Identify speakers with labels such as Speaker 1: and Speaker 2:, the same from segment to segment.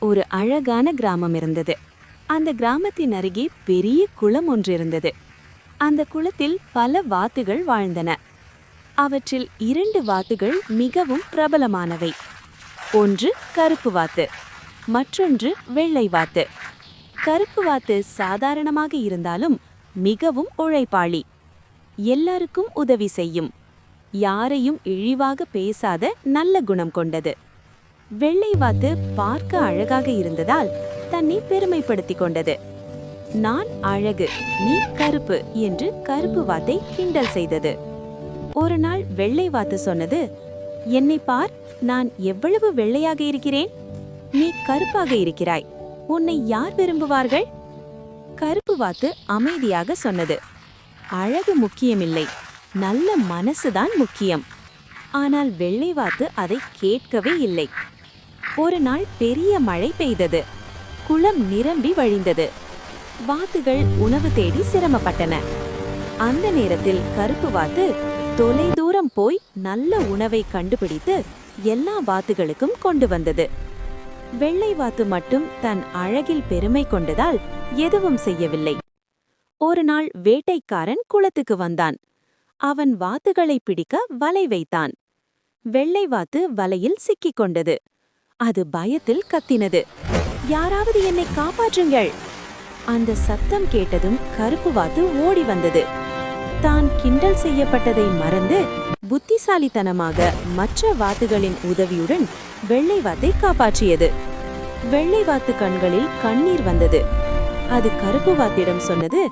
Speaker 1: ஒரு அழகான கிராமம் இருந்தது. அந்த கிராமத்தின் அருகே பெரிய குளம் ஒன்று இருந்தது. அந்த குளத்தில் பல வாத்துகள் வாழ்ந்தன. அவற்றில் இரண்டு வாத்துகள் மிகவும் பிரபலமானவை. ஒன்று கருப்பு வாத்து மற்றொன்று வெள்ளை வாத்து. கருப்பு வாத்து சாதாரணமாக இருந்தாலும் மிகவும் உழைப்பாளி. எல்லாருக்கும் உதவி செய்யும். யாரையும் இழிவாக பேசாத நல்ல குணம் கொண்டது. வெள்ளை வாத்து பார்க்க அழகாக இருந்ததால் தன்னை பெருமைப்படுத்திக் கொண்டது. நான் அழகு நீ கருப்பு என்று கருப்பு வாத்தை கிண்டல் செய்தது. ஒரு நாள் வெள்ளை வாத்து சொன்னது என்னை பார் நான் எவ்வளவு வெள்ளையாக இருக்கிறேன்? நீ கருப்பாக இருக்கிறாய் உன்னை யார் விரும்புவார்கள்? கருப்பு வாத்து அமைதியாக சொன்னது அழகு முக்கியமில்லை நல்ல மனசுதான் முக்கியம். ஆனால் வெள்ளை வாத்து அதை கேட்கவே இல்லை. ஒரு நாள் பெரிய மழை பெய்தது. குளம் நிரம்பி வழிந்தது. வாத்துகள் உணவு தேடி சிரமப்பட்டன. அந்த நேரத்தில் கருப்பு வாத்து தொலை தூரம் போய் நல்ல உணவை கண்டுபிடித்து எல்லா வாத்துகளுக்கும் கொண்டு வந்தது. வெள்ளை வாத்து மட்டும் தன் அழகில் பெருமை கொண்டதால் எதுவும் செய்யவில்லை. ஒரு நாள் வேட்டைக்காரன் குளத்துக்கு வந்தான். அவன் வாத்துகளை பிடிக்க வலை வைத்தான். வெள்ளை வாத்து வலையில் சிக்கிக் கொண்டது. அது பயத்தில் கத்தினது. யாராவது என்னை காப்பாற்றுங்கள். அந்த சத்தம் கேட்டதும் கருப்பு வாத்து ஓடி வந்தது. தான் கிண்டல் செய்யப்பட்டதை மறந்து புத்திசாலித்தனமாக மற்ற வாத்துகளின் உதவியுடன் வெள்ளை வாத்தை காப்பாற்றியது. வெள்ளை வாத்து கண்களில் கண்ணீர் வந்தது. அது கருப்பு வாத்திடம் சொன்னது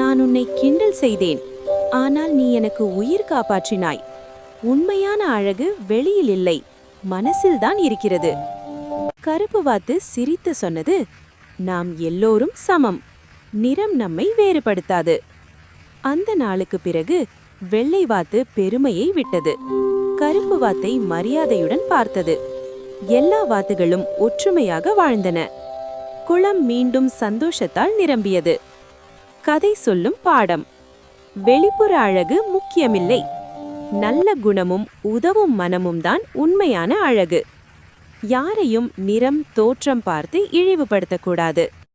Speaker 1: நான் உன்னை கிண்டல் செய்தேன். ஆனால் நீ எனக்கு உயிர் காப்பாற்றினாய். உண்மையான அழகு வெளியில் இல்லை. மனசில்தான் இருக்கிறது. கருப்பு வாத்து சிரித்து சொன்னது நாம் எல்லோரும் சமம். நிறம் நம்மை வேறுபடுத்தாது. அந்த நாளுக்கு பிறகு வெள்ளை வாத்து பெருமையை விட்டது. கருப்பு வாத்தை மரியாதையுடன் பார்த்தது. எல்லா வாத்துகளும் ஒற்றுமையாக வாழ்ந்தன. குளம் மீண்டும் சந்தோஷத்தால் நிரம்பியது. கதை சொல்லும் பாடம். வெளிப்புற அழகு முக்கியமில்லை. நல்ல குணமும் உதவும் மனமும் தான் உண்மையான அழகு. யாரையும் நிறம் தோற்றம் பார்த்து இழிவுபடுத்தக்கூடாது.